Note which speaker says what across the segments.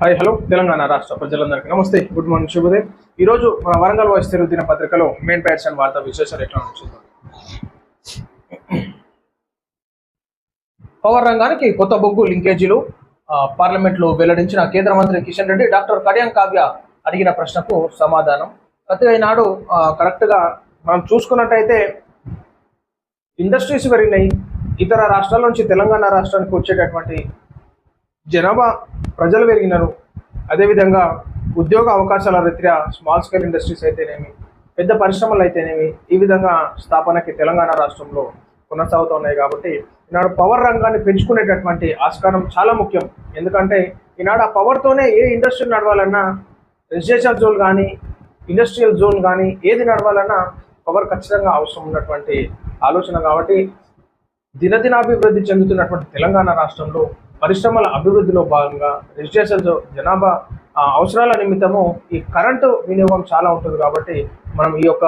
Speaker 1: Hi hello Telangana రాష్ట్ర ప్రజలందరికీ నమస్తే. గుడ్ మార్నింగ్ శుభోదయం. ఈరోజు మన వరంగల్ వాయిస్ తెలుగు దిన పత్రికలో మెయిన్ ప్యాడ్స్ అండ్ వార్తా విశేషాలు ఎట్లా చూద్దాం. పవర్ రంగానికి కొత్త బొగ్గు లింకేజీలు పార్లమెంట్లో వెల్లడించిన కేంద్ర మంత్రి కిషన్ రెడ్డి డాక్టర్ కడియం కావ్య అడిగిన ప్రశ్నకు సమాధానం. ప్రతి ఈనాడు కరెక్ట్గా మనం చూసుకున్నట్టయితే ఇండస్ట్రీస్ పెరిగినాయి. ఇతర రాష్ట్రాల నుంచి తెలంగాణ రాష్ట్రానికి వచ్చేటటువంటి జనాభా ప్రజలు పెరిగినారు. అదేవిధంగా ఉద్యోగ అవకాశాల రీత్యా స్మాల్ స్కేల్ ఇండస్ట్రీస్ అయితేనేమి పెద్ద పరిశ్రమలు అయితేనేమి ఈ విధంగా స్థాపనకి తెలంగాణ రాష్ట్రంలో కొనసాగుతున్నాయి కాబట్టి ఈనాడు పవర్ రంగాన్ని పెంచుకునేటటువంటి ఆస్కారం చాలా ముఖ్యం. ఎందుకంటే ఈనాడు ఆ పవర్తోనే ఏ ఇండస్ట్రీ నడవాలన్నా రెసిడెన్షియల్ జోన్ కానీ ఇండస్ట్రియల్ జోన్ కానీ ఏది నడవాలన్నా పవర్ ఖచ్చితంగా అవసరం ఉన్నటువంటి ఆలోచన కాబట్టి దినదినాభివృద్ధి చెందుతున్నటువంటి తెలంగాణ రాష్ట్రంలో పరిశ్రమల అభివృద్ధిలో భాగంగా రెసిడెన్షియల్ జనాభా అవసరాల నిమిత్తము ఈ కరెంటు వినియోగం చాలా ఉంటుంది కాబట్టి మనం ఈ యొక్క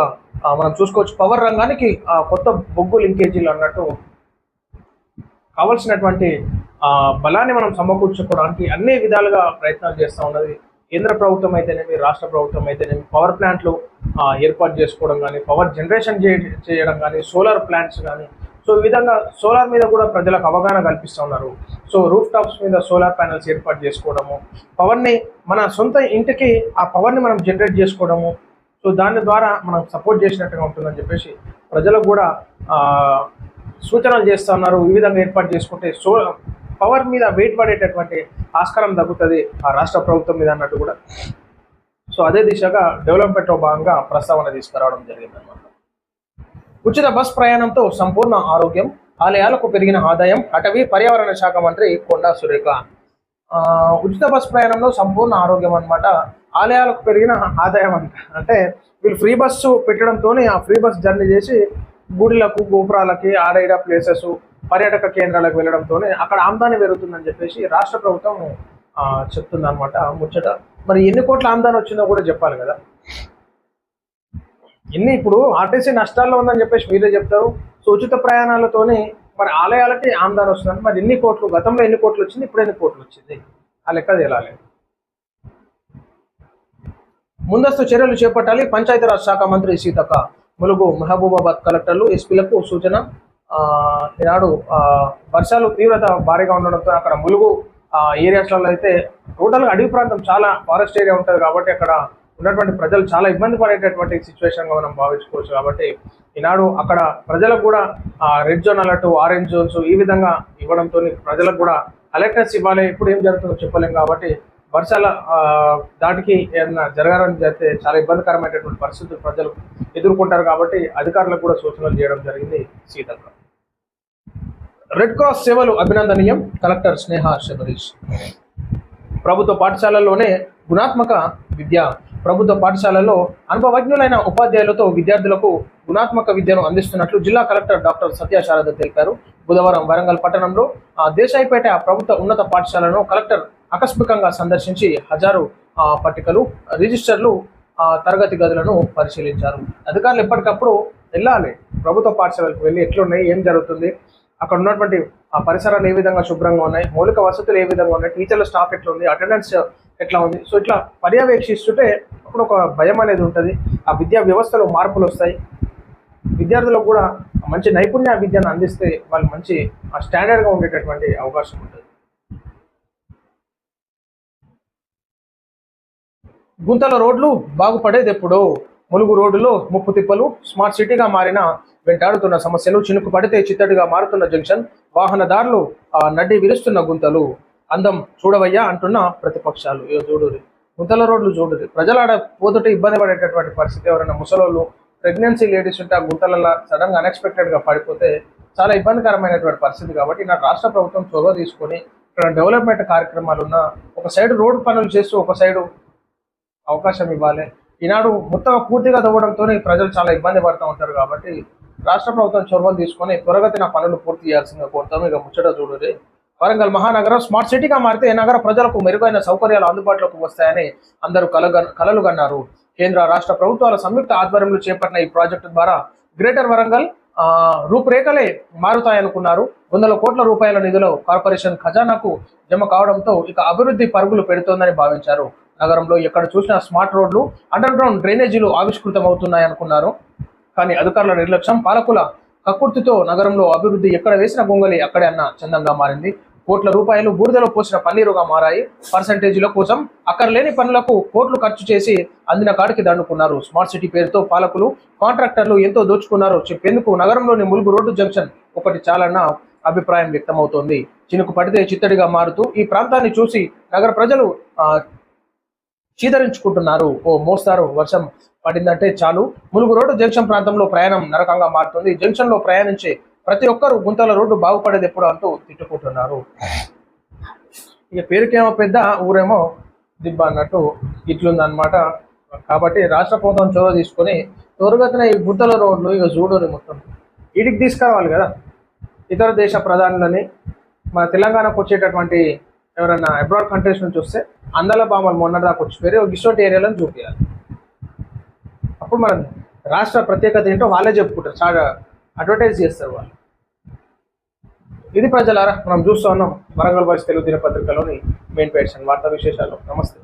Speaker 1: మనం చూసుకోవచ్చు పవర్ రంగానికి ఆ, కొత్త బొగ్గు లింకేజీలు అన్నట్టు కావలసినటువంటి బలాన్ని మనం సమకూర్చుకోవడానికి అన్ని విధాలుగా ప్రయత్నాలు చేస్తూ ఉన్నది. కేంద్ర ప్రభుత్వం అయితేనేమి రాష్ట్ర ప్రభుత్వం అయితేనేమి పవర్ ప్లాంట్లు ఏర్పాటు చేసుకోవడం కానీ పవర్ జనరేషన్ చేయడం కానీ సోలార్ ప్లాంట్స్ కానీ సో ఈ విధంగా సోలార్ మీద కూడా ప్రజలకు అవగాహన కల్పిస్తూ ఉన్నారు. సో రూఫ్ టాప్స్ మీద సోలార్ ప్యానల్స్ ఏర్పాటు చేసుకోవడము పవర్ని మన సొంత ఇంటికి ఆ పవర్ని మనం జనరేట్ చేసుకోవడము సో దాని ద్వారా మనం సపోర్ట్ చేసినట్టుగా ఉంటుందని చెప్పేసి ప్రజలకు కూడా సూచనలు చేస్తూ ఉన్నారు. ఈ విధంగా ఏర్పాటు చేసుకుంటే సో పవర్ మీద వెయిట్ పడేటటువంటి ఆస్కారం తగ్గుతుంది ఆ రాష్ట్ర ప్రభుత్వం మీద అన్నట్టు కూడా. సో అదే దిశగా డెవలప్మెంట్లో భాగంగా ప్రస్తావన తీసుకురావడం జరిగిందన్నమాట. ఉచిత బస్ ప్రయాణంతో సంపూర్ణ ఆరోగ్యం ఆలయాలకు పెరిగిన ఆదాయం అటవీ పర్యావరణ శాఖ మంత్రి కొండా సురేఖ. ఉచిత బస్ ప్రయాణంలో సంపూర్ణ ఆరోగ్యం అన్నమాట. ఆలయాలకు పెరిగిన ఆదాయం అంట. అంటే వీళ్ళు ఫ్రీ బస్సు పెట్టడంతోనే ఆ ఫ్రీ బస్ జర్నీ చేసి గుడిలకు గోపురాలకి ఆడైడ ప్లేసెస్ పర్యాటక కేంద్రాలకు వెళ్ళడంతో అక్కడ ఆమ్దాని పెరుగుతుందని చెప్పేసి రాష్ట్ర ప్రభుత్వం చెప్తుంది అనమాట ముచ్చట. మరి ఎన్ని కోట్ల ఆమ్దాని వచ్చిందో కూడా చెప్పాలి కదా. ఎన్ని ఇప్పుడు ఆర్టీసీ నష్టాల్లో ఉందని చెప్పేసి మీరే చెప్తారు. సో ఉచిత ప్రయాణాలతోనే మరి ఆలయాలకి ఆమ్దాని వస్తుందంటే మరి ఎన్ని కోట్లు గతంలో ఎన్ని కోట్లు వచ్చింది ఇప్పుడు ఎన్ని కోట్లు వచ్చింది? ఆ లెక్క తేలాలి. ముందస్తు చర్యలు చేపట్టాలి పంచాయతీరాజ్ శాఖ మంత్రి సీతక్క. ములుగు మహబూబాబాద్ కలెక్టర్లు ఎస్పీలకు సూచన. ఈనాడు వర్షాలు తీవ్రత భారీగా ఉండడంతో అక్కడ ములుగు ఏరియాస్లలో అయితే టోటల్గా అడవి ప్రాంతం చాలా ఫారెస్ట్ ఏరియా ఉంటుంది కాబట్టి అక్కడ ఉన్నటువంటి ప్రజలు చాలా ఇబ్బంది పడేటటువంటి సిచ్యువేషన్గా మనం భావించుకోవచ్చు. కాబట్టి ఈనాడు అక్కడ ప్రజలకు కూడా red zone alert orange zones ఈ విధంగా ఇవ్వడంతో ప్రజలకు కూడా అలర్ట్నెస్ ఇవ్వాలి. ఇప్పుడు ఏం జరుగుతుందో చెప్పలేం కాబట్టి వర్షాల దాటికి ఏదైనా జరగాలని జరిగితే చాలా ఇబ్బందికరమైనటువంటి పరిస్థితులు ప్రజలు ఎదుర్కొంటారు కాబట్టి అధికారులకు కూడా సూచనలు చేయడం జరిగింది సీతక్క. రెడ్ క్రాస్ సేవలు అభినందనీయం. కలెక్టర్ స్నేహ శబరీష్. ప్రభుత్వ పాఠశాలల్లోనే గుణాత్మక విద్య ప్రభుత్వ పాఠశాలలో అనుభవజ్ఞులైన ఉపాధ్యాయులతో విద్యార్థులకు గుణాత్మక విద్యను అందిస్తున్నట్లు జిల్లా కలెక్టర్ డాక్టర్ సత్యశారద తెలిపారు. బుధవారం వరంగల్ పట్టణంలో ఆ దేశాయిపేట ప్రభుత్వ ఉన్నత పాఠశాలను కలెక్టర్ ఆకస్మికంగా సందర్శించి హజారు పట్టికలు రిజిస్టర్లు తరగతి గదులను పరిశీలించారు. అధికారులు ఎప్పటికప్పుడు వెళ్ళాలి. ప్రభుత్వ పాఠశాలకు వెళ్ళి ఎట్లున్నాయి ఏం జరుగుతుంది అక్కడ ఉన్నటువంటి ఆ పరిసరాలు ఏ విధంగా శుభ్రంగా ఉన్నాయి మౌలిక వసతులు ఏ విధంగా ఉన్నాయి టీచర్ల స్టాఫ్ ఎట్లా ఉంది అటెండెన్స్ ఎట్లా ఉంది. సో ఇట్లా పర్యవేక్షిస్తుంటే అప్పుడు ఒక భయం అనేది ఉంటుంది. ఆ విద్యా వ్యవస్థలో మార్పులు వస్తాయి. విద్యార్థులకు కూడా మంచి నైపుణ్య విద్యను అందిస్తే వాళ్ళు మంచి స్టాండర్డ్గా ఉండేటటువంటి అవకాశం ఉంటుంది. గుంతల రోడ్లు బాగుపడేది ఎప్పుడు? ములుగు రోడ్డులో ముప్పు తిప్పలు స్మార్ట్ సిటీగా మారిన వెంటాడుతున్న సమస్యలు చినుకు పడితే చిత్తడిగా మారుతున్న జంక్షన్ వాహనదారులు ఆ, నడ్డి విరుస్తున్న గుంతలు అందం చూడవయ్యా అంటున్న ప్రతిపక్షాలు. ఇగో చూడురి గుంతల రోడ్లు చూడురి ప్రజలాడ ఆడ పోతుంటే ఇబ్బంది పడేటటువంటి పరిస్థితి ఎవరైనా ముసలోళ్ళు ప్రెగ్నెన్సీ లేడీస్ ఉంటే ఆ గుంతలలో సడన్గా అన్ఎక్స్పెక్టెడ్గా పడిపోతే చాలా ఇబ్బందికరమైనటువంటి పరిస్థితి కాబట్టి నా రాష్ట్ర ప్రభుత్వం చొరవ తీసుకొని ఇక్కడ డెవలప్మెంట్ కార్యక్రమాలు ఉన్న ఒక సైడ్ రోడ్డు పనులు చేస్తూ ఒక సైడు అవకాశం ఇవ్వాలి. ఈనాడు మొత్తం పూర్తిగా తవ్వడంతోనే ప్రజలు చాలా ఇబ్బంది పడుతూ ఉంటారు కాబట్టి రాష్ట్ర ప్రభుత్వం చొరవలు తీసుకొని త్వరగతిన పనులు పూర్తి చేయాల్సిందిగా కోరుతాం ఇక ముచ్చట చూడరి వరంగల్ మహానగరం స్మార్ట్ సిటీగా మారితే నగర ప్రజలకు మెరుగైన సౌకర్యాలు అందుబాటులోకి వస్తాయని అందరూ కలగ కలలుగన్నారు కేంద్ర రాష్ట్ర ప్రభుత్వాల సంయుక్త ఆధ్వర్యంలో చేపట్టిన ఈ ప్రాజెక్టు ద్వారా గ్రేటర్ వరంగల్ రూపురేఖలే మారుతాయనుకున్నారు. వందల కోట్ల రూపాయల నిధులు కార్పొరేషన్ ఖజానాకు జమ కావడంతో ఇక అభివృద్ధి పరుగులు పెడుతోందని భావించారు. నగరంలో ఎక్కడ చూసినా స్మార్ట్ రోడ్లు అండర్ గ్రౌండ్ డ్రైనేజీలు ఆవిష్కృతమవుతున్నాయనుకున్నారు. కానీ అధికారుల నిర్లక్ష్యం పాలకుల కక్కుర్తితో నగరంలో అభివృద్ధి ఎక్కడ వేసిన గొంగలి అక్కడే అన్న చందంగా మారింది. కోట్ల రూపాయలు బూడిదలో పోసిన పన్నీరుగా మారాయి. పర్సంటేజీల కోసం అక్కర్లేని పనులకు కోట్లు ఖర్చు చేసి అందిన కాడికి దండుకున్నారు. స్మార్ట్ సిటీ పేరుతో పాలకులు కాంట్రాక్టర్లు ఎంతో దోచుకున్నారో చెప్పేందుకు నగరంలోని ములుగు రోడ్డు జంక్షన్ ఒకటి చాలన్న అభిప్రాయం వ్యక్తమవుతోంది. చినుకు పడితే చిత్తడిగా మారుతూ ఈ ప్రాంతాన్ని చూసి నగర ప్రజలు చీదరించుకుంటున్నారు. ఓ మోస్తారు వర్షం పడిందంటే చాలు. ములుగు రోడ్డు జంక్షన్ ప్రాంతంలో ప్రయాణం నరకంగా మారుతుంది. జంక్షన్లో ప్రయాణించే ప్రతి ఒక్కరు గుంతల రోడ్డు బాగుపడేది ఎప్పుడు అంటూ తిట్టుకుంటున్నారు. ఇక పేరుకేమో పెద్ద ఊరేమో దిబ్బ అన్నట్టు ఇట్లుందనమాట కాబట్టి రాష్ట్ర ప్రభుత్వం చొరవ తీసుకొని త్వరగతిన ఈ గుంతల రోడ్లు ఇక చూడరు మొత్తం. వీటికి తీసుకురావాలి కదా. ఇతర దేశ ప్రధానులని మన తెలంగాణకు వచ్చేటటువంటి ఎవరైనా అబ్రాడ్ కంట్రీస్ నుంచి వస్తే అందల బామలు మొన్నటిదాకా వేరే ఒక ఇటువంటి ఏరియాలను చూపించాలి అప్పుడు మనం రాష్ట్ర ప్రత్యేకత ఏంటో వాళ్ళే చెప్పుకుంటారు. చాలా అడ్వర్టైజ్ చేస్తారు వాళ్ళు. ఇది ప్రజలారా మనం చూస్తూ ఉన్నాం వరంగల్ బాయ్స్ తెలుగు దినపత్రికలోని మెయిన్ పేషన్ వార్తా విశేషాలు. నమస్తే.